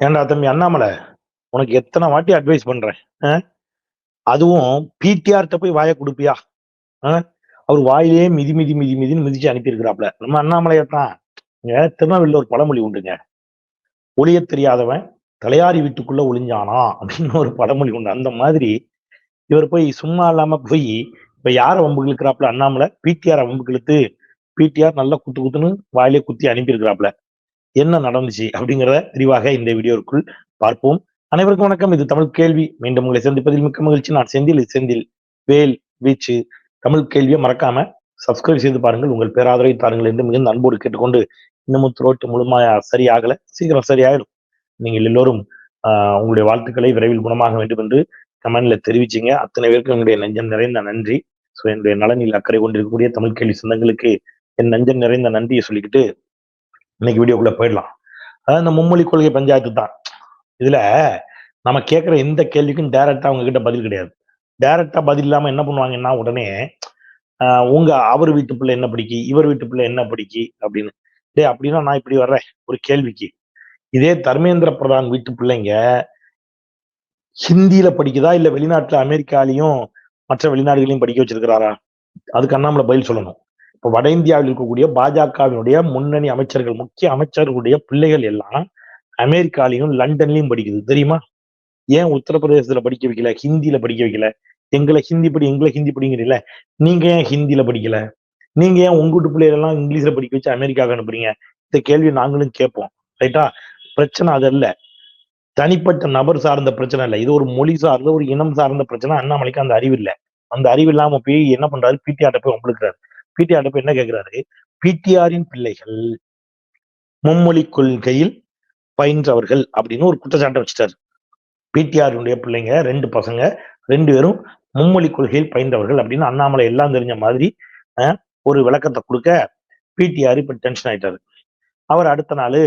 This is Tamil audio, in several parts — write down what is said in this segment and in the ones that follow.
ஏன்டா தம்பி அண்ணாமலை உனக்கு எத்தனை வாட்டி அட்வைஸ் பண்றேன் ஆ? அதுவும் பிடிஆர்ட்ட போய் வாயை கொடுப்பியா? ஆ? அவர் வாயிலே மிதி மிதி மிதி மிதின்னு மிதிச்சு அனுப்பியிருக்கிறாப்ல நம்ம அண்ணாமலையை தான் இங்க திருநெல்வேலியில் ஒரு பழமொழி உண்டுங்க. ஒளிய தெரியாதவன் தலையாரி வீட்டுக்குள்ள ஒளிஞ்சானா? அப்படின்னு ஒரு பழமொழி உண்டு. அந்த மாதிரி இவர் போய் சும்மா இல்லாம போய் இப்ப யார வம்பு இழுக்கிறாப்ல அண்ணாமலை? பிடிஆர் வம்பு இழுத்து பிடிஆர் நல்லா குத்து குத்துன்னு வாயிலே குத்தி அனுப்பியிருக்கிறாப்ல என்ன நடந்துச்சு அப்படிங்கிறத விரிவாக இந்த வீடியோவுக்குள் பார்ப்போம். அனைவருக்கும் வணக்கம். இது தமிழ் கேள்வி. மீண்டும் உங்களை சந்திப்பதில் மிக்க மகிழ்ச்சி. நான் செந்தில். செந்தில். வேல் வீச்சு தமிழ் கேள்வியை மறக்காம சப்ஸ்கிரைப் செய்து பாருங்கள். உங்கள் பேராதரவை தாருங்கள் என்று மிகுந்த அன்போடு கேட்டுக்கொண்டு இன்னமும் த்ரோட்டு முழுமையா சரியாகல. சீக்கிரம் சரியாயிடும் நீங்கள் எல்லோரும் உங்களுடைய வாழ்த்துக்களை விரைவில் குணமாக வேண்டும் என்று கமெண்ட்ல தெரிவிச்சீங்க. அத்தனை பேருக்கும் என்னுடைய நெஞ்சம் நிறைந்த நன்றி. ஸோ என்னுடைய நலனில் அக்கறை கொண்டிருக்கக்கூடிய தமிழ் கேள்வி சொந்தங்களுக்கு என் நெஞ்சம் நிறைந்த நன்றியை சொல்லிக்கிட்டு இன்னைக்கு வீடியோக்குள்ள போயிடலாம். அதாவது இந்த மும்மொழி கொள்கை பஞ்சாயத்து தான். இதுல நம்ம கேட்குற எந்த கேள்விக்கும் டைரக்டா அவங்க கிட்ட பதில் கிடையாது. டைரக்டா பதில் இல்லாம என்ன பண்ணுவாங்கன்னா உடனே உங்க அவர் வீட்டு பிள்ளை என்ன பிடிக்கி? இவர் வீட்டு பிள்ளை என்ன பிடிக்கி? அப்படின்னு. டேய் அப்படின்னா நான் இப்படி வர்றேன். ஒரு கேள்விக்கு. இதே தர்மேந்திர பிரதான் வீட்டு பிள்ளைங்க ஹிந்தியில படிக்குதா? இல்ல வெளிநாட்டுல அமெரிக்காலையும் மற்ற வெளிநாடுகளையும் படிக்க வச்சிருக்கிறாரா? அதுக்கு அண்ணாமலை பதில் சொல்லணும். இப்போ வட இந்தியாவில் இருக்கக்கூடிய பாஜகவினுடைய முன்னணி அமைச்சர்கள் முக்கிய அமைச்சர்களுடைய பிள்ளைகள் எல்லாம் அமெரிக்காலையும் லண்டன்லயும் படிக்குது. தெரியுமா? ஏன் உத்தரப்பிரதேசத்துல படிக்க வைக்கல? ஹிந்தியில படிக்க வைக்கல? எங்களை ஹிந்தி படி எங்களை ஹிந்தி படிங்கிறீங்கள நீங்க ஏன் ஹிந்தியில படிக்கல? நீங்க ஏன் உங்க வீட்டு பிள்ளைகளெல்லாம் இங்கிலீஷ்ல படிக்க வச்சு அமெரிக்காவுக்கு அனுப்புறீங்க? இந்த கேள்வி நாங்களும் கேட்போம். ரைட்டா பிரச்சனை அது அல்ல. தனிப்பட்ட நபர் சார்ந்த பிரச்சனை இல்லை இது ஒரு மொழி சார்ந்த ஒரு இனம் சார்ந்த பிரச்சனை. அண்ணாமலைக்கு அந்த அறிவு இல்லை. அந்த அறிவு இல்லாம போய் என்ன பண்றாரு? பிடிஆர்ட்ட போய் உங்களுக்கு பிடிஆர் போய் என்ன கேட்கிறாரு பிடிஆரின் பிள்ளைகள் மும்மொழி கொள்கையில் பயின்றவர்கள் அப்படின்னு ஒரு குற்றச்சாட்டை வச்சுட்டாரு. பிடிஆருடைய பிள்ளைங்க ரெண்டு பசங்க ரெண்டு பேரும் மும்மொழி கொள்கையில் பயின்றவர்கள் அப்படின்னு அண்ணாமலை எல்லாம் தெரிஞ்ச மாதிரி ஒரு விளக்கத்தை கொடுக்க பிடிஆர் இப்ப டென்ஷன் ஆயிட்டாரு. அவர் அடுத்த நாள்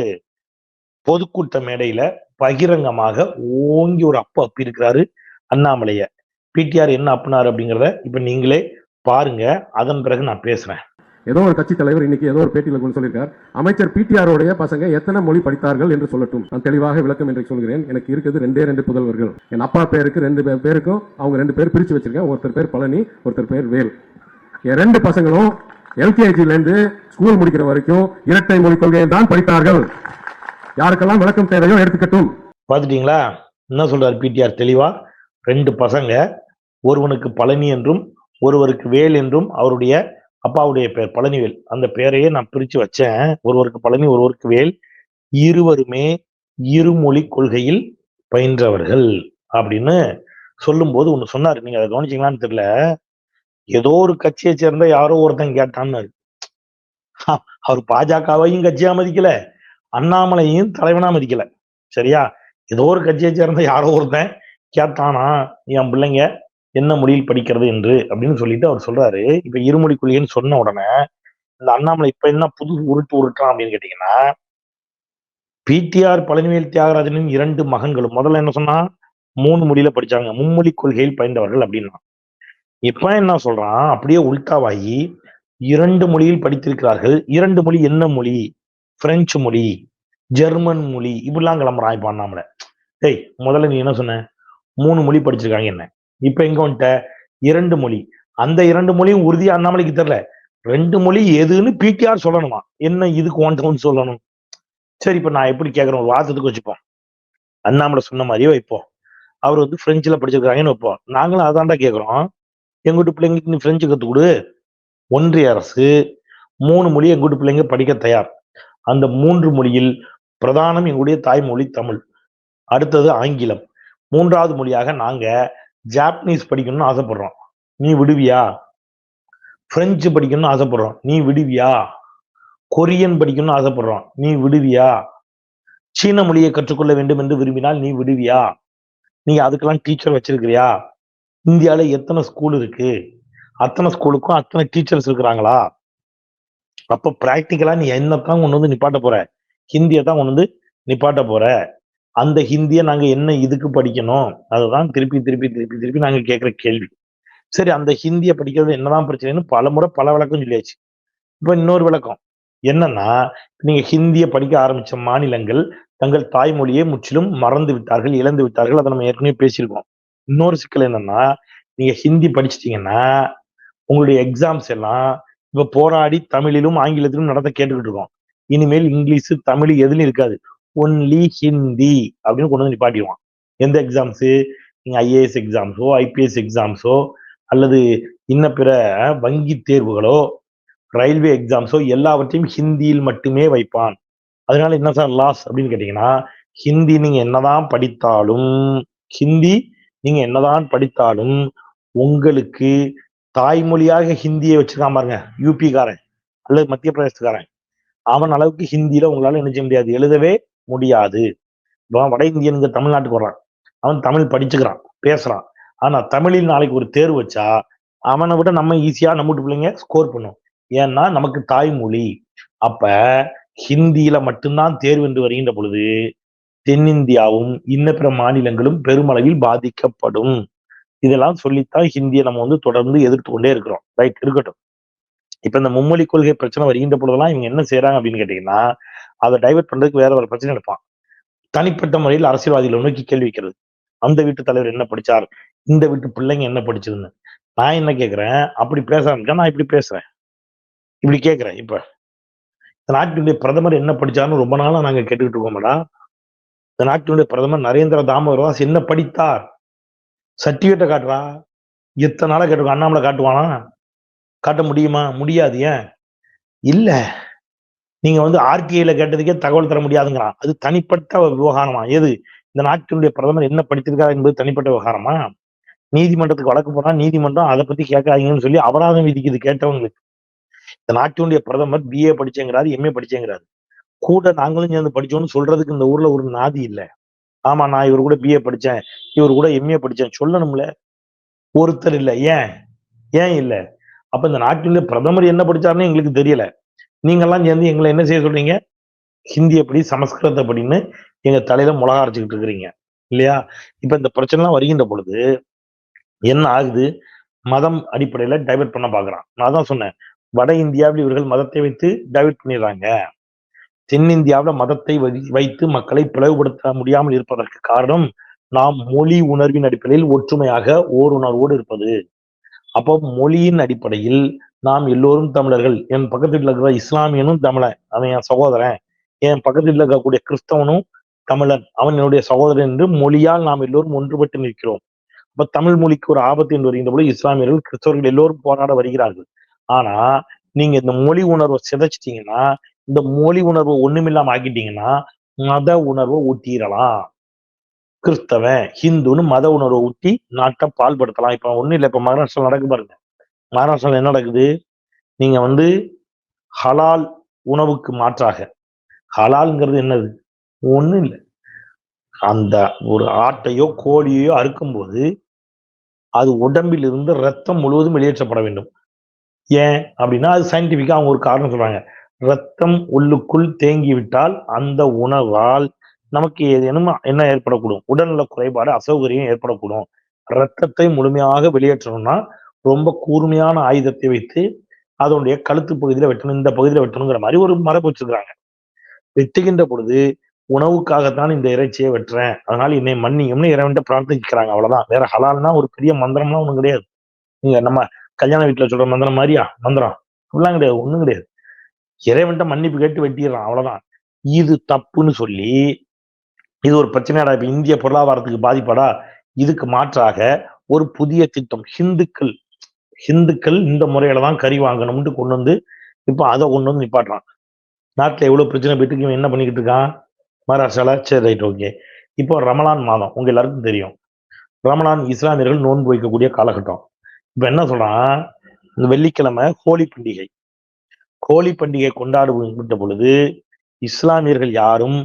பொதுக்கூட்ட மேடையில பகிரங்கமாக ஓங்கி ஒரு அப்பு அப்பி இருக்கிறாரு அண்ணாமலைய பிடிஆர் என்ன அப்புனாரு அப்படிங்கிறத இப்ப நீங்களே பாருங்க அதன் பிறகு நான் பேசுறேன். ஏதோ ஒரு கட்சி தலைவர் இன்னைக்கு ஏதோ ஒரு பேட்டியில கூட சொல்லியிருக்கார். அமைச்சர் பிடிஆர் உடைய பசங்க எத்தனை மொழி படித்தார்கள் என்று சொல்லட்டும். நான் தெளிவாக விளக்கம் என்று சொல்கிறேன். எனக்கு இருக்குது ரெண்டே ரெண்டு புதல்வர்கள். என் அப்பா பேருக்கு ரெண்டு பேருக்கும் அவங்க ரெண்டு பேர் பிரிச்சு வச்சிருக்கேன். ஒருத்தர் பேர் பழனி ஒருத்தர் பேர் வேல். என் ரெண்டு பசங்களும் எல்கேஜில இருந்து ஸ்கூல் முடிக்கிற வரைக்கும் இரட்டை மொழி கொள்கையை தான் படித்தார்கள். யாருக்கெல்லாம் விளக்கம் தேவையோ எடுத்துக்கட்டும். பார்த்துட்டீங்களா? என்ன சொல்றாரு பிடிஆர் தெளிவா? ரெண்டு பசங்க ஒருவனுக்கு பழனி என்றும் ஒருவருக்கு வேல் என்றும் அவருடைய அப்பாவுடைய பேர் பழனிவேல். அந்த பெயரையே நான் பிரிச்சு வச்சேன். ஒருவருக்கு பழனி ஒருவருக்கு வேல். இருவருமே இருமொழி கொள்கையில் பயின்றவர்கள் அப்படின்னு சொல்லும்போது ஒன்று சொன்னாரு. நீங்க அதை கவனிச்சீங்களான்னு தெரியல. ஏதோ ஒரு கட்சியை சேர்ந்த யாரோ ஒருத்தன் கேட்டான்னு அவர் பாஜகவையும் கட்சியா மதிக்கல அண்ணாமலையும் தலைவனா மதிக்கல. சரியா? ஏதோ ஒரு கட்சியை சேர்ந்த யாரோ ஒருத்தன் கேட்டானா என் பிள்ளைங்க என்ன மொழியில் படிக்கிறது என்று அப்படின்னு சொல்லிட்டு அவர் சொல்றாரு. இப்ப இருமொழி கொள்கைன்னு சொன்ன உடனே இந்த அண்ணாமலை இப்ப என்ன புது உருட்டு உருட்டான் அப்படின்னு கேட்டீங்கன்னா பிடிஆர் பழனிவேல் தியாகராஜனின் இரண்டு மகன்களும் முதல்ல என்ன சொன்னா மூணு மொழியில படிச்சாங்க மும்மொழி கொள்கையில் பயின்றவர்கள் அப்படின்னா. இப்ப என்ன சொல்றான் அப்படியே உள்டாவாகி இரண்டு மொழியில் படித்திருக்கிறார்கள் இரண்டு மொழி என்ன மொழி? பிரெஞ்சு மொழி ஜெர்மன் மொழி இப்படிலாம் கிளம்புறான் இப்ப அண்ணாமலை. டேய் முதல்ல நீ என்ன சொன்ன? மூணு மொழி படிச்சிருக்காங்க என்ன? இப்ப எங்க வந்துட்ட? இரண்டு மொழி. அந்த இரண்டு மொழியும் உறுதியா அண்ணாமலைக்கு தெரியல. ரெண்டு மொழி எதுன்னு பிடிஆர் சொல்லணுமா? என்ன இதுக்கு ஒன் சொல்லணும்? சரி இப்ப நான் எப்படி கேட்கறேன் ஒரு வாதத்துக்கு வச்சுப்போம். அண்ணாமலை சொன்ன மாதிரியே வைப்போம். அவர் வந்து பிரெஞ்சுல படிச்சிருக்காங்கன்னு வைப்போம். நாங்களும் அதான்டா கேட்கறோம் எங்க வீட்டு பிள்ளைங்களுக்கு நீ பிரெஞ்சு கத்துக் கொடு. ஒன்றிய அரசு மூணு மொழி எங்கூட்டு பிள்ளைங்க படிக்க தயார். அந்த மூன்று மொழியில் பிரதானம் எங்களுடைய தாய்மொழி தமிழ். அடுத்தது ஆங்கிலம். மூன்றாவது மொழியாக நாங்கள் ஜாப்பனீஸ் படிக்கணும்னு ஆசைப்படுறோம். நீ விடுவியா? பிரெஞ்சு படிக்கணும்னு ஆசைப்படுறோம். நீ விடுவியா? கொரியன் படிக்கணும்னு ஆசைப்படுறோம். நீ விடுவியா? சீன மொழியை கற்றுக்கொள்ள வேண்டும் என்று விரும்பினால் நீ விடுவியா? நீ அதுக்கெல்லாம் டீச்சர் வச்சிருக்கிறியா? இந்தியாவில் எத்தனை ஸ்கூல் இருக்கு? அத்தனை ஸ்கூலுக்கும் அத்தனை டீச்சர்ஸ் இருக்கிறாங்களா? அப்போ ப்ராக்டிக்கலாக நீ என்னத்தான் கொண்டு வந்து நிப்பாட்ட போற? ஹிந்தியை தான் கொண்டு வந்து நிப்பாட்ட போற? அந்த ஹிந்தியை நாங்க என்ன இதுக்கு படிக்கணும்? அதுதான் திருப்பி திருப்பி திருப்பி திருப்பி நாங்க கேட்கிற கேள்வி. சரி அந்த ஹிந்தியை படிக்கிறது என்னதான் பிரச்சனைன்னு பல முறை பல விளக்கம் சொல்லியாச்சு. இப்ப இன்னொரு விளக்கம். என்னன்னா நீங்க ஹிந்தியை படிக்க ஆரம்பிச்ச மாநிலங்கள் தங்கள் தாய்மொழியை முற்றிலும் மறந்து விட்டார்கள் இழந்து விட்டார்கள். அதை நம்ம ஏற்கனவே பேசியிருக்கோம். இன்னொரு சிக்கல் என்னன்னா நீங்க ஹிந்தி படிச்சிட்டீங்கன்னா உங்களுடைய எக்ஸாம்ஸ் எல்லாம் இப்ப போராடி தமிழிலும் ஆங்கிலத்திலும் நடத்த கேட்டுக்கிட்டு இருக்கோம். இனிமேல் இங்கிலீஷு தமிழ் எதுன்னு இருக்காது. ஒன்லி ஹிந்தி அப்படின்னு கொண்டு வந்து நிப்பாட்டிடுவான். எந்த எக்ஸாம்ஸு நீங்கள் ஐஏஎஸ் எக்ஸாம்ஸோ ஐபிஎஸ் எக்ஸாம்ஸோ அல்லது இன்ன பிற வங்கி தேர்வுகளோ ரயில்வே எக்ஸாம்ஸோ எல்லாவற்றையும் ஹிந்தியில் மட்டுமே வைப்பான். அதனால என்ன சார் லாஸ் அப்படின்னு கேட்டீங்கன்னா ஹிந்தி நீங்க என்னதான் படித்தாலும் ஹிந்தி நீங்க என்னதான் படித்தாலும் உங்களுக்கு தாய்மொழியாக ஹிந்தியை வச்சிருக்கான் பாருங்க யூபி காரன் அல்லது மத்திய பிரதேசக்காரன் அவன் அளவுக்கு ஹிந்தியில உங்களால என்ன செய்ய முடியாது. எழுதவே முடியாது. இப்போ வட இந்தியனுங்க தமிழ்நாட்டுக்கு வர்றான். அவன் தமிழ் படிச்சுக்கிறான் பேசுறான். ஆனா தமிழில் நாளைக்கு ஒரு தேர்வு வச்சா அவனை விட நம்ம ஈஸியா நம்ம பிள்ளைங்க ஸ்கோர் பண்ணும். ஏன்னா நமக்கு தாய்மொழி. அப்ப ஹிந்தியில மட்டும்தான் தேர்வு என்று வருகின்ற பொழுது தென்னிந்தியாவும் இன்ன பிற மாநிலங்களும் பெருமளவில் பாதிக்கப்படும். இதெல்லாம் சொல்லித்தான் ஹிந்தியை நம்ம வந்து தொடர்ந்து எதிர்த்து கொண்டே இருக்கிறோம். ரைட் இருக்கட்டும். இப்ப இந்த மும்மொழி கொள்கை பிரச்சனை வருகின்ற பொழுதெல்லாம் இவங்க என்ன செய்யறாங்க அப்படின்னு கேட்டீங்கன்னா அதை டைவெர்ட் பண்றதுக்கு வேற வேற பிரச்சனை எடுப்பான் தனிப்பட்ட முறையில் அரசியல்வாதிகளை நோக்கி கேள்வி வைக்கிறது. அந்த வீட்டு தலைவர் என்ன படிச்சார்? இந்த வீட்டு பிள்ளைங்க என்ன படிச்சதுன்னு. நான் என்ன கேக்குறேன்? அப்படி பேச ஆரம்பிச்சா நான் இப்படி பேசுறேன். இப்படி கேக்குறேன் இப்ப. இந்த நாட்டினுடைய பிரதமர் என்ன படிச்சாருன்னு ரொம்ப நாளா நாங்க கேட்டுக்கிட்டு இருக்கோம்டா. இந்த நாட்டினுடைய பிரதமர் நரேந்திர தாமோதரதாஸ் என்ன படித்தார்? சர்டிபிகேட்டை காட்டுறா. எத்தனை நாளா கேட்டுருக்கோம்? அண்ணாமலை காட்டுவானா? காட்ட முடியுமா? முடியாது ஏன்? இல்ல. நீங்க வந்து ஆர்டிஐல கேட்டதுக்கே தகவல் தர முடியாதுங்கிறான். அது தனிப்பட்ட விவகாரமா? எது? இந்த நாட்டினுடைய பிரதமர் என்ன படித்திருக்கார் என்பது தனிப்பட்ட விவகாரமா? நீதிமன்றத்துக்கு வழக்கு போனா நீதிமன்றம் அதை பத்தி கேட்காதீங்கன்னு சொல்லி அபராதம் விதிக்குது கேட்டவங்களுக்கு. இந்த நாட்டினுடைய பிரதமர் பிஏ படிச்சேங்கிறாரு எம்ஏ படிச்சேங்கிறாரு. கூட நாங்களும் சேர்ந்து படிச்சோம்னு சொல்றதுக்கு இந்த ஊர்ல ஒரு நாதி இல்லை. ஆமா நான் இவர் கூட பிஏ படிச்சேன். இவர் கூட எம்ஏ படிச்சேன். சொல்லணும்ல? ஒருத்தர் இல்லை. ஏன்? ஏன் இல்லை? அப்ப இந்த நாட்டினுடைய பிரதமர் என்ன படிச்சாருன்னு எங்களுக்கு தெரியல. நீங்கள்லாம் சேர்ந்து எங்களை என்ன செய்ய சொல்றீங்க? ஹிந்தி எப்படி சமஸ்கிருதம் படின்னு எங்க தலையில முளகா அரைச்சிக்கிட்டு இருக்கிறீங்க. இல்லையா? இப்ப இந்த பிரச்சனைலாம் வருகின்ற பொழுது என்ன ஆகுது? மதம் அடிப்படையில டைவெர்ட் பண்ண பாக்குறான் நான் தான் சொன்னேன். வட இந்தியாவில் இவர்கள் மதத்தை வைத்து டைவர்ட் பண்ணிடுறாங்க. தென்னிந்தியாவில் மதத்தை வைத்து மக்களை பிளவுபடுத்த முடியாமல் இருப்பதற்கு காரணம் நாம் மொழி உணர்வின் அடிப்படையில் ஒற்றுமையாக ஓர் உணர்வோடு இருப்பது. அப்போ மொழியின் அடிப்படையில் நாம் எல்லோரும் தமிழர்கள். என் பக்கத்து வீட்டில் இருக்கிற இஸ்லாமியனும் தமிழன். அவன் என் சகோதரன். என் பக்கத்தில் இருக்கக்கூடிய கிறிஸ்தவனும் தமிழன். அவன் என்னுடைய சகோதரன் என்று மொழியால் நாம் எல்லோரும் ஒன்றுபட்டு நிற்கிறோம். அப்ப தமிழ் மொழிக்கு ஒரு ஆபத்து என்று வருகின்ற போது இஸ்லாமியர்கள் கிறிஸ்தவர்கள் எல்லோரும் போராட வருகிறார்கள். ஆனா நீங்க இந்த மொழி உணர்வை சிதைச்சிட்டீங்கன்னா இந்த மொழி உணர்வை ஒண்ணுமில்லாம ஆக்கிட்டீங்கன்னா மத உணர்வை ஊட்டிடலாம். கிறிஸ்தவன் ஹிந்துன்னு மத உணர்வை ஊட்டி நாட்டை பால்படுத்தலாம். இப்போ ஒன்றும் இல்லை. இப்போ மகாராஷ்டிரா நடக்கு பாருங்க. மகாராஷ்டிரால என்ன நடக்குது? நீங்க வந்து ஹலால் உணவுக்கு மாற்றாக. ஹலால்ங்கிறது என்னது? ஒண்ணும் இல்லை. அந்த ஒரு ஆட்டையோ கோழியோ அறுக்கும்போது அது உடம்பில் இருந்து ரத்தம் முழுவதும் வெளியேற்றப்பட வேண்டும். ஏன் அப்படின்னா அது சயின்டிஃபிக்காக அவங்க ஒரு காரணம் சொல்றாங்க. ரத்தம் உள்ளுக்குள் தேங்கி விட்டால் அந்த உணவால் நமக்கு ஏதேனும் என்ன ஏற்படக்கூடும்? உடல்நல குறைபாடு அசௌகரியம் ஏற்படக்கூடும். ரத்தத்தை முழுமையாக வெளியேற்றணும்னா ரொம்ப கூர்மையான ஆயுதத்தை வைத்து அதனுடைய கழுத்து பகுதியில வெட்டணும் இந்த பகுதியில வெட்டணுங்கிற மாதிரி ஒரு மரபு வச்சிருக்கிறாங்க. வெட்டுகின்ற பொழுது உணவுக்காகத்தான் இந்த இறைச்சியை வெட்டுறேன். அதனால என்னை மன்னியும்னு இறைவன்ட்ட பிரார்த்திக்கிறாங்க. அவ்வளவுதான். வேற ஹலால்னா ஒரு பெரிய மந்திரம்லாம் ஒண்ணும் கிடையாது. நீங்க நம்ம கல்யாண வீட்டுல சொல்ற மந்திரம் மாதிரியா? மந்திரம். அப்படிலாம் கிடையாது. ஒண்ணும் கிடையாது. இறைவன்ட்ட மன்னிப்பு கேட்டு வெட்டிடுறான் அவ்வளவுதான். இது தப்புன்னு சொல்லி இது ஒரு பிரச்சனையாடா இப்போ இந்திய பொருளாதாரத்துக்கு பாதிப்பாடா? இதுக்கு மாற்றாக ஒரு புதிய திட்டம் ஹிந்துக்கள் ஹிந்துக்கள் இந்த முறையில தான் கறி வாங்கணும்னு கொண்டு வந்து இப்போ அதை கொண்டு வந்து நிப்பாட்டுறான். நாட்டில் எவ்வளோ பிரச்சனை போயிட்டு என்ன பண்ணிக்கிட்டு இருக்கான்? மகாராஷ்டிரால சரி ரைட் ஓகே. இப்போ ரமலான் மாதம் உங்க எல்லாருக்கும் தெரியும். ரமலான் இஸ்லாமியர்கள் நோன்பு வைக்கக்கூடிய காலகட்டம். இப்போ என்ன சொல்றான்? இந்த வெள்ளிக்கிழமை ஹோலி பண்டிகை. ஹோலி பண்டிகை கொண்டாடுகின்ற பொழுது இஸ்லாமியர்கள் யாரும்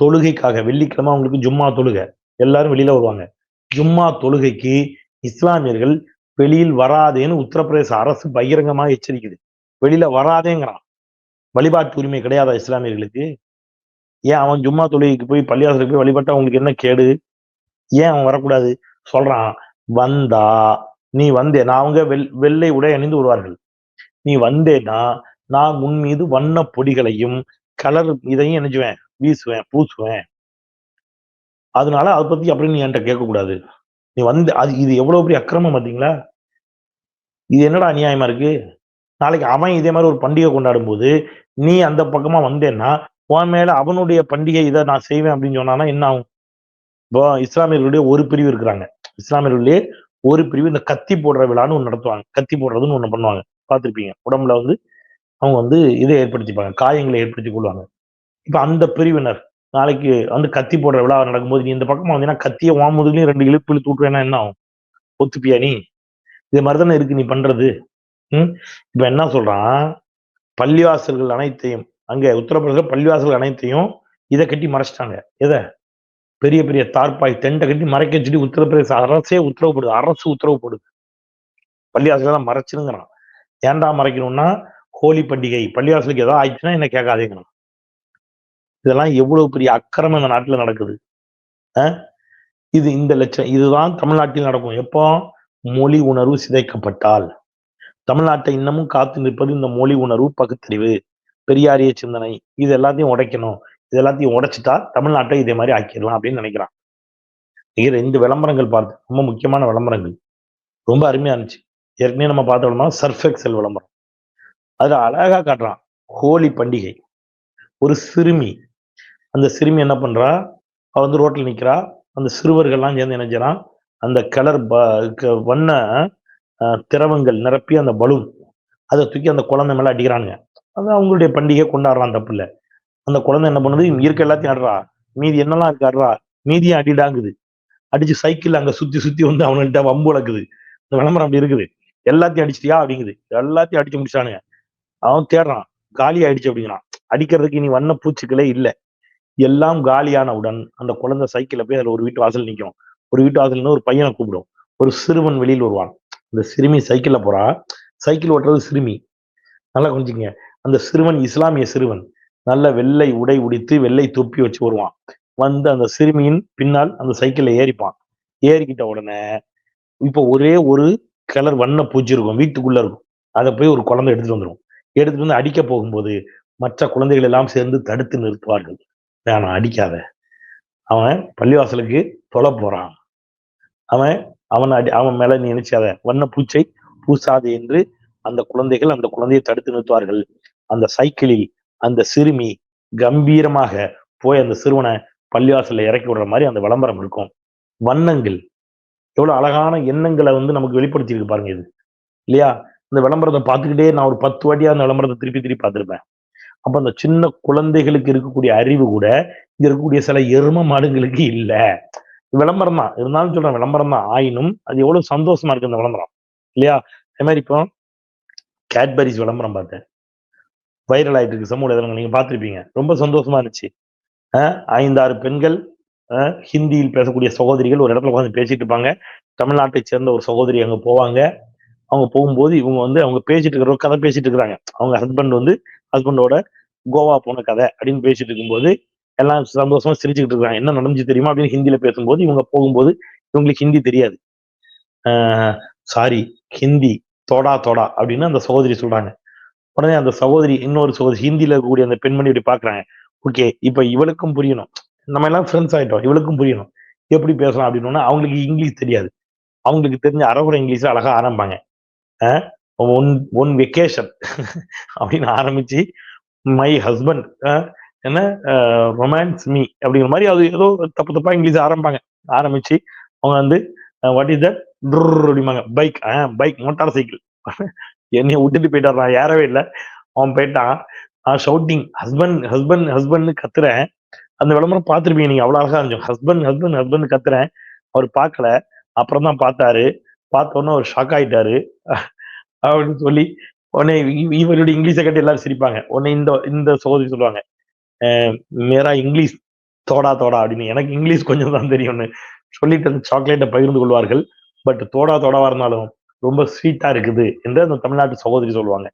தொழுகைக்காக வெள்ளிக்கிழமை அவங்களுக்கு ஜும்மா தொழுகை. எல்லாரும் வெளியில வருவாங்க. ஜும்மா தொழுகைக்கு இஸ்லாமியர்கள் வெளியில் வராதேன்னு உத்தரப்பிரதேச அரசு பகிரங்கமா எச்சரிக்குது. வெளியில வராதேங்கிறான். வழிபாட்டு உரிமை கிடையாதா இஸ்லாமியர்களுக்கு? ஏன் அவன் ஜும்மா தொழுகைக்கு போய் பள்ளியாசலுக்கு போய் வழிபட்டா அவங்களுக்கு என்ன கேடு? ஏன் அவன் வரக்கூடாது? சொல்றான் வந்தா நீ வந்தே. நான் அவங்க வெள் வெள்ளை உடை அணிந்து வருவார்கள். நீ வந்தேன்னா நான் உன் மீது வண்ண பொடிகளையும் கலர் இதையும் நினைச்சுவேன் வீசுவேன் பூசுவேன். அதனால அதை பத்தி அப்படின்னு நீ என்கிட்ட கேட்கக்கூடாது. நீ வந்து அது இது எவ்வளவு பெரிய அக்கிரமம் பார்த்தீங்களா? இது என்னடா அநியாயமா இருக்கு? நாளைக்கு அவன் இதே மாதிரி ஒரு பண்டிகை கொண்டாடும் போது நீ அந்த பக்கமா வந்தேன்னா உன் மேல அவனுடைய பண்டிகை இதை நான் செய்வேன் அப்படின்னு சொன்னான்னா என்ன ஆகும்? இப்போ இஸ்லாமியர்களுடைய ஒரு பிரிவு இருக்கிறாங்க. இஸ்லாமியர்களுடைய ஒரு பிரிவு இந்த கத்தி போடுற விழான்னு ஒன்று நடத்துவாங்க. கத்தி போடுறதுன்னு ஒண்ணு பண்ணுவாங்க. பார்த்துருப்பீங்க. உடம்புல வந்து அவங்க வந்து இதை ஏற்படுத்திப்பாங்க. காயங்களை ஏற்படுத்தி கொள்வாங்க. இப்ப அந்த பிரிவினர் நாளைக்கு வந்து கத்தி போடுற விழா நடக்கும்போது நீ இந்த பக்கமா வந்தீங்கன்னா கத்திய வாமுதுலையும் ரெண்டு இழுப்பு இழுத்து விட்டுவேன்னா என்ன ஆகும்? ஒத்துப்பியா நீ? இது மாதிரி தானே இருக்கு நீ பண்றது. ம்? இப்ப என்ன சொல்றான்? பள்ளிவாசல்கள் அனைத்தையும் அங்க உத்தரப்பிரதேச பள்ளிவாசல்கள் அனைத்தையும் இதை கட்டி மறைச்சிட்டாங்க. எதை? பெரிய பெரிய தார்பாய் தெண்டை கட்டி மறைக்க சொல்லி உத்தரப்பிரதேச அரசே உத்தரவு போடுது அரசு உத்தரவு போடுது பள்ளிவாசலாம் மறைச்சிருங்கிறான். ஏன்டா மறைக்கணும்னா ஹோலி பண்டிகை பள்ளிவாசலுக்கு ஏதாவது ஆயிடுச்சுன்னா என்ன கேட்காதேங்கிறான். இதெல்லாம் எவ்வளவு பெரிய அக்கிரமம் இந்த நாட்டுல நடக்குது. இது இந்த லட்சம் இதுதான் தமிழ்நாட்டில் நடக்கும். எப்போ? மொழி உணர்வு சிதைக்கப்பட்டால். தமிழ்நாட்டை இன்னமும் காத்து நிற்பது இந்த மொழி உணர்வு பகுத்தறிவு. பெரியாரிய சிந்தனை. இது எல்லாத்தையும் உடைக்கணும். இது எல்லாத்தையும் உடைச்சிட்டா தமிழ்நாட்டை இதே மாதிரி ஆக்கிடலாம் அப்படின்னு நினைக்கிறான் இது ரெண்டு விளம்பரங்கள் பார்த்து ரொம்ப முக்கியமான விளம்பரங்கள். ரொம்ப அருமையா இருந்துச்சு. ஏற்கனவே நம்ம பார்த்த விளம்பரம் சர்ஃபெக்சல் விளம்பரம். அதுல அழகா காட்டுறான். ஹோலி பண்டிகை. ஒரு சிறுமி அந்த சிறுமி என்ன பண்ணுறா அவள் வந்து ரோட்டில் நிற்கிறா அந்த சிறுவர்கள்லாம் சேர்ந்து நினைஞ்சிறான் அந்த கலர் ப வண்ண திரவங்கள் நிரப்பி அந்த பலூன் அதை தூக்கி அந்த குழந்தை மேலே அடிக்கிறானுங்க. அது அவங்களுடைய பண்டிகை கொண்டாடுறான் தப்பு இல்லை. அந்த குழந்தை என்ன பண்ணுது? இருக்க எல்லாத்தையும் ஆடுறா. மீதி என்னெல்லாம் இருக்கு ஆடுறா? மீதியும் அடிடாங்குது. அடிச்சு சைக்கிள் அங்கே சுத்தி சுத்தி வந்து அவனுகிட்ட வம்பு வளர்க்குது இந்த விளம்பரம் அப்படி இருக்குது. எல்லாத்தையும் அடிச்சிட்டியா? அப்படிங்குது. எல்லாத்தையும் அடிச்சு முடிச்சானுங்க. அவன் தேடுறான். காலி ஆயிடுச்சு அப்படிங்கிறான். அடிக்கிறதுக்கு இனி வண்ண பூச்சிகளே இல்லை. எல்லாம் காலியானவுடன் அந்த குழந்தை சைக்கிளில் போய் அதில் ஒரு வீட்டு வாசல் நிற்கும் ஒரு வீட்டு வாசல்னு ஒரு பையனை கூப்பிடும். ஒரு சிறுவன் வெளியில் வருவான். அந்த சிறுமி சைக்கிளில் போறா. சைக்கிள் ஓட்டுறது சிறுமி. நல்லா கொஞ்சிங்க அந்த சிறுவன் இஸ்லாமிய சிறுவன். நல்ல வெள்ளை உடை உடித்து வெள்ளை தொப்பி வச்சு வருவான். வந்து அந்த சிறுமியின் பின்னால் அந்த சைக்கிளில் ஏறிப்பான். ஏறிக்கிட்ட உடனே இப்போ ஒரே ஒரு கலர் வண்ண பூச்சி இருக்கும். வீட்டுக்குள்ள இருக்கும். அதை போய் ஒரு குழந்தை எடுத்துட்டு வந்துடும் எடுத்துட்டு வந்து அடிக்க போகும்போது மற்ற குழந்தைகள் எல்லாம் சேர்ந்து தடுத்து நிறுத்துவார்கள். வேணாம் அடிக்காத. அவன் பள்ளிவாசலுக்கு தொலை போறான். அவன் அவன் அடி அவன் மேல நீ நினைச்சாத. வண்ண பூச்சை பூசாது என்று அந்த குழந்தைகள் அந்த குழந்தையை தடுத்து நிறுத்துவார்கள். அந்த சைக்கிளில் அந்த சிறுமி கம்பீரமாக போய் அந்த சிறுவனை பள்ளிவாசல்ல இறக்கி விடுற மாதிரி அந்த விளம்பரம் இருக்கும். வண்ணங்கள். எவ்வளவு அழகான எண்ணங்களை வந்து நமக்கு வெளிப்படுத்தி இருக்கு பாருங்க இது. இல்லையா? இந்த விளம்பரத்தை பார்த்துக்கிட்டே நான் ஒரு பத்து வாட்டியா அந்த விளம்பரத்தை திருப்பி திருப்பி பார்த்துருப்பேன். அப்ப அந்த சின்ன குழந்தைகளுக்கு இருக்கக்கூடிய அறிவு கூட இங்க இருக்கக்கூடிய சில எரும மாடுங்களுக்கு இல்ல. விளம்பரம் தான். இருந்தாலும் சொல்றேன் விளம்பரம் தான். ஆயினும் அது எவ்வளவு சந்தோஷமா இருக்கு அந்த விளம்பரம். இல்லையா? அதே மாதிரி இப்போ கேட்பரிஸ் விளம்பரம் பார்த்தேன். வைரல் ஆயிட்டு இருக்கு சமூக இதழங்கள் நீங்க பார்த்திருப்பீங்க. ரொம்ப சந்தோஷமா இருந்துச்சு. ஐந்தாறு பெண்கள் ஹிந்தியில் பேசக்கூடிய சகோதரிகள் ஒரு இடத்துல உட்காந்து பேசிட்டு இருப்பாங்க. தமிழ்நாட்டை சேர்ந்த ஒரு சகோதரி அங்க போவாங்க. அவங்க போகும்போது இவங்க வந்து அவங்க பேசிட்டு இருக்கிற கதை பேசிட்டு இருக்கிறாங்க. அவங்க ஹஸ்பண்ட் வந்து ஹஸ்பண்டோட கோவா போன கதை அப்படின்னு பேசிட்டு இருக்கும்போது எல்லாம் சந்தோஷமா சிரிச்சுக்கிட்டு இருக்காங்க. என்ன நடந்துச்சு தெரியுமா அப்படின்னு ஹிந்தியில பேசும்போது இவங்க போகும்போது இவங்களுக்கு ஹிந்தி தெரியாது. சாரி ஹிந்தி தோடா தோடா அப்படின்னு அந்த சகோதரி சொல்றாங்க. உடனே அந்த சகோதரி இன்னொரு சகோதரி ஹிந்தியில இருக்கக்கூடிய அந்த பெண்மணி இப்படி பாக்குறாங்க. ஓகே இப்ப இவளுக்கும் புரியணும். நம்ம எல்லாம் ஃப்ரெண்ட்ஸ் ஆயிட்டோம். இவளுக்கும் புரியணும். எப்படி பேசலாம்? அப்படின்னா அவங்களுக்கு இங்கிலீஷ் தெரியாது. அவங்களுக்கு தெரிஞ்ச அரகுற இங்கிலீஷ்ல அழகா ஆரம்பிப்பாங்க ஒன் ஒன் வெக்கேஷன் அப்படின்னு ஆரம்பிச்சு மை ஹஸ்பண்ட் என்ன ரொமான்ஸ் மீ அப்படிங்கிற மாதிரி அது ஏதோ தப்பு தப்பா இங்கிலீஷ் ஆரம்பிப்பாங்க. ஆரம்பிச்சு அவங்க வந்து வாட் இஸ் தட் அப்படிம்பாங்க. பைக் பைக் மோட்டார் சைக்கிள் என்னைய விட்டுட்டு போயிட்டார் நான் ஏறவே இல்லை. அவன் போயிட்டான். ஷவுட்டிங் ஹஸ்பண்ட் ஹஸ்பண்ட் ஹஸ்பண்ட்னு கத்துறேன். அந்த விளம்பரம் பார்த்துருப்பீங்க நீங்க அவ்வளோ அழகா இருந்துச்சு. ஹஸ்பண்ட் ஹஸ்பண்ட் ஹஸ்பண்ட் கத்துறேன். அவர் பார்க்கல. அப்புறம் தான் பார்த்தாரு. பார்த்த உடனே அவர் ஷாக் ஆயிட்டாரு. அப்படின்னு சொல்லி உடனே இவருடைய இங்கிலீஷை கட்டி எல்லாரும் சிரிப்பாங்க. உடனே இந்த இந்த சகோதரி சொல்லுவாங்க மேரா இங்கிலீஷ் தோடா தோடா அப்படின்னு. எனக்கு இங்கிலீஷ் கொஞ்சம் தான் தெரியும்னு சொல்லிட்டு அந்த சாக்லேட்டை பகிர்ந்து கொள்வார்கள். பட் தோடா தோடாவா இருந்தாலும் ரொம்ப ஸ்வீட்டா இருக்குது என்று அந்த தமிழ்நாட்டு சகோதரி சொல்லுவாங்க.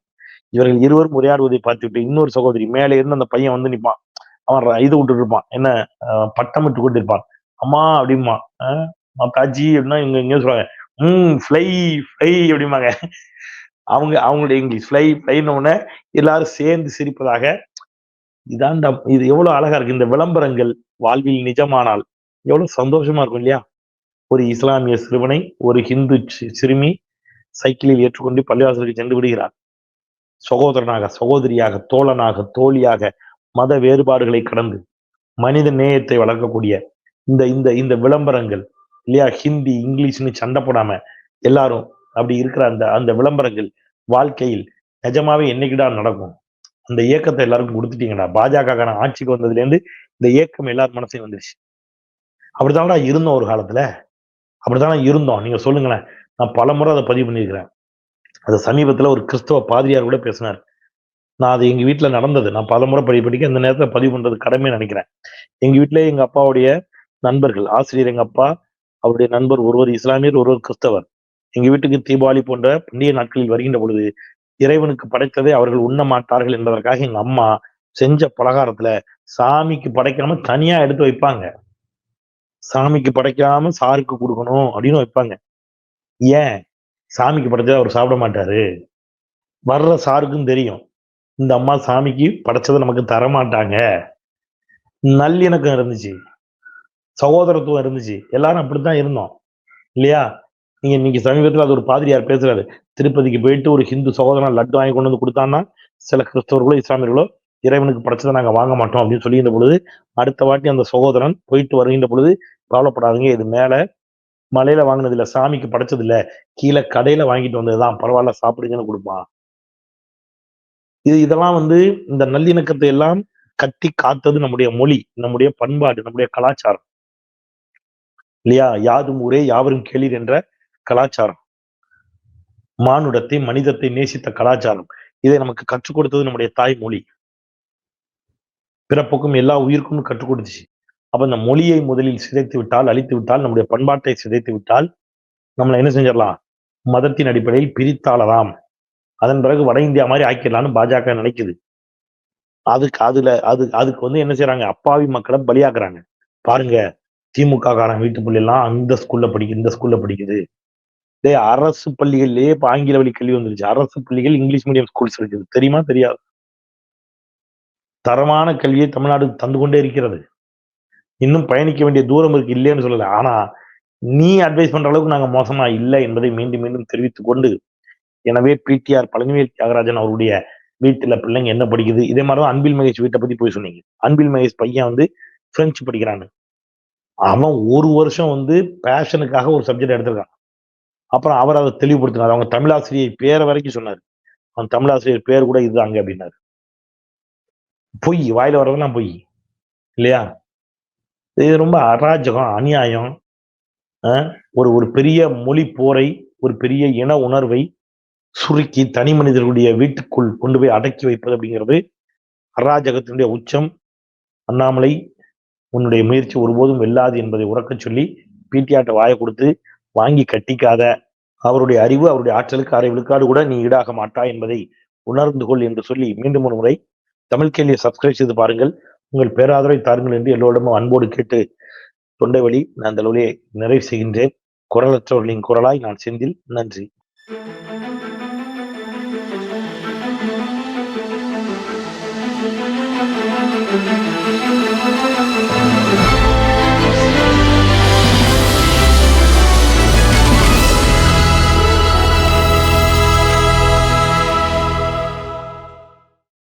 இவர்கள் இருவரும் உரையாடுவதை பார்த்துட்டு இன்னொரு சகோதரி மேலே இருந்து அந்த பையன் வந்து நிற்பான். அவன் இது விட்டுட்டு இருப்பான். என்ன பட்டம் விட்டு கொண்டிருப்பான். அம்மா அப்படிமா மாதாஜி அப்படின்னா இவங்க இங்க சொல்லுவாங்க. ம் ஃப்ளை ஃப்ளை அப்படிம்பாங்க. அவங்க அவங்களுடைய இங்கிலீஷ் ஃப்ளை ஃப்ளைன்னு உடனே எல்லாரும் சேர்ந்து சிரிப்பதாக இதாண்டா இது எவ்வளவு அழகா இருக்கு இந்த விளம்பரங்கள் வாழ்வில் நிஜமானால். எவ்வளவு சந்தோஷமா இருக்கும் இல்லையா? ஒரு இஸ்லாமிய சிறுவனை ஒரு ஹிந்து சிறுமி சைக்கிளில் ஏற்றுக்கொண்டு பள்ளிவாசலுக்கு சென்று விடுகிறார். சகோதரனாக சகோதரியாக தோழனாக தோழியாக மத வேறுபாடுகளை கடந்து மனித நேயத்தை வளர்க்கக்கூடிய இந்த இந்த இந்த விளம்பரங்கள் இல்லையா? ஹிந்தி இங்கிலீஷ்னு சண்டை போடாம எல்லாரும் அப்படி இருக்கிற அந்த அந்த விளம்பரங்கள் வாழ்க்கையில் நிஜமாவே என்னைக்குடா நடக்கும்? அந்த இயக்கத்தை எல்லாருக்கும் கொடுத்துட்டீங்கடா. பாஜக ஆட்சிக்கு வந்ததுல இருந்து இந்த இயக்கம் எல்லார் மனசையும் வந்துருச்சு. அப்படித்தான்டா இருந்தோம் ஒரு காலத்துல. அப்படித்தானே இருந்தோம். நீங்க சொல்லுங்களேன். நான் பல முறை அதை பதிவு பண்ணியிருக்கிறேன். அது சமீபத்துல ஒரு கிறிஸ்தவ பாதிரியார் கூட பேசினார். நான் அது எங்க வீட்டுல நடந்தது. நான் பல முறை படி படிக்க இந்த நேரத்துல பதிவு பண்றது கடமை நினைக்கிறேன். எங்க வீட்டுல எங்க அப்பாவுடைய நண்பர்கள் ஆசிரியர் எங்க அப்பா அவருடைய நண்பர் ஒருவர் இஸ்லாமியர் ஒருவர் கிறிஸ்தவர். எங்க வீட்டுக்கு தீபாவளி போன்ற பண்டிகை நாட்களில் வருகின்ற பொழுது இறைவனுக்கு படைத்ததை அவர்கள் உண்ண மாட்டார்கள் என்பதற்காக எங்க அம்மா செஞ்ச பலகாரத்துல சாமிக்கு படைக்காம தனியா எடுத்து வைப்பாங்க. சாமிக்கு படைக்காம சாருக்கு கொடுக்கணும் அப்படின்னு வைப்பாங்க. ஏன்? சாமிக்கு படைச்சதை அவர் சாப்பிட மாட்டாரு. வர்ற சாருக்கும் தெரியும். இந்த அம்மா சாமிக்கு படைச்சதை நமக்கு தர மாட்டாங்க நல்லிணக்கம் இருந்துச்சு. சகோதரத்துவம் இருந்துச்சு. எல்லாரும் அப்படித்தான் இருந்தோம். இல்லையா? நீங்க இன்னைக்கு சமீபத்தில் அது ஒரு பாதிரியார் பேசுறாரு? திருப்பதிக்கு போயிட்டு ஒரு ஹிந்து சகோதரன் லட்டு வாங்கி கொண்டு வந்து கொடுத்தான்னா சில கிறிஸ்தவர்களோ இஸ்லாமியர்களோ இறைவனுக்கு படைச்சதை நாங்க வாங்க மாட்டோம் அப்படின்னு சொல்லியிருந்த பொழுது அடுத்த வாட்டி அந்த சகோதரன் போயிட்டு வருகின்ற பொழுது கவலைப்படாதீங்க இது மேல மலையில வாங்கினது இல்ல சாமிக்கு படைச்சது இல்ல கீழே கடையில வாங்கிட்டு வந்ததுதான் பரவாயில்ல சாப்பிடுங்கன்னு கொடுப்பான். இது இதெல்லாம் வந்து இந்த நல்லிணக்கத்தை எல்லாம் கட்டி காத்தது நம்முடைய மொழி நம்முடைய பண்பாடு நம்முடைய கலாச்சாரம். இல்லையா? யாதும் ஊரே யாவரும் கேளீர் என்ற கலாச்சாரம். மானுடத்தை மனிதத்தை நேசித்த கலாச்சாரம். இதை நமக்கு கற்றுக் கொடுத்தது நம்முடைய தாய்மொழி. பிறப்புக்கும் எல்லா உயிருக்கும் கற்றுக் கொடுத்துச்சு. அப்ப இந்த மொழியை முதலில் சிதைத்து விட்டால் அழித்து விட்டால் நம்முடைய பண்பாட்டை சிதைத்து விட்டால் நம்மளை என்ன செஞ்சிடலாம்? மதத்தின் அடிப்படையில் பிரித்தாளலாம். அதன் பிறகு வட இந்தியா மாதிரி ஆக்கிடலாம்னு பாஜக நினைக்குது. அதுக்கு அதுல அது அதுக்கு வந்து என்ன செய்யறாங்க அப்பாவி மக்களை பலியாக்குறாங்க. பாருங்க திமுக காரன் வீட்டு பிள்ளை எல்லாம் அந்த ஸ்கூல்ல படிக்க இந்த ஸ்கூல்ல படிக்குது. இதே அரசு பள்ளிகள்லயே இப்போ ஆங்கில வழி கல்வி வந்துருச்சு. அரசு பள்ளிகள் இங்கிலீஷ் மீடியம் ஸ்கூல்ஸ் இருக்குது. தெரியுமா? தெரியாது. தரமான கல்வியை தமிழ்நாடு தந்து கொண்டே இருக்கிறது. இன்னும் பயணிக்க வேண்டிய தூரம் இருக்கு இல்லைன்னு சொல்லலை. ஆனா நீ அட்வைஸ் பண்ற அளவுக்கு நாங்க மோசமா இல்லை என்பதை மீண்டும் மீண்டும் தெரிவித்துக் கொண்டு எனவே பிடிஆர் பழனிவேல் தியாகராஜன் அவருடைய வீட்டுல பிள்ளைங்க என்ன படிக்குது? இதே மாதிரிதான் அன்பில் மகேஷ் வீட்டை பத்தி போய் சொன்னீங்க. அன்பில் மகேஷ் பையன் வந்து பிரெஞ்சு படிக்கிறான்னு. அவன் ஒரு வருஷம் வந்து பேஷனுக்காக ஒரு சப்ஜெக்ட் எடுத்திருக்கான். அப்புறம் அவர் அதை தெளிவுபடுத்தினார். அவங்க தமிழாசிரியை பேரை வரைக்கும் சொன்னார். அவன் தமிழாசிரியர் பேர் கூட இதுதாங்க அப்படின்னாரு. பொய் வாயில வர்றதெல்லாம் பொய். இல்லையா? இது ரொம்ப அராஜகம் அநியாயம். ஒரு ஒரு பெரிய மொழி போரை ஒரு பெரிய இன உணர்வை சுருக்கி தனி மனிதர்களுடைய வீட்டுக்குள் கொண்டு போய் அடக்கி வைப்பது அப்படிங்கிறது அராஜகத்தினுடைய உச்சம். அண்ணாமலை உன்னுடைய முயற்சி ஒருபோதும் வெல்லாது என்பதை உறக்கச் சொல்லி பிடிஆட்ட வாயை கொடுத்து வாங்கி கட்டிக்காத. அவருடைய அறிவு அவருடைய ஆற்றலுக்கு அரை விழுக்காடு கூட நீ ஈடாக மாட்டாய் என்பதை உணர்ந்து கொள் என்று சொல்லி மீண்டும் ஒரு முறை தமிழ் கேள்வியை சப்ஸ்கிரைப் செய்து பாருங்கள். உங்கள் பேராதரவை தாருங்கள் என்று எல்லோரிடமும் அன்போடு கேட்டு தொண்டை வழி நான் அந்த அளவிலே நிறைவு செய்கின்றேன். குரலற்றவர்களின் குரலாய் நான் செந்தில். நன்றி.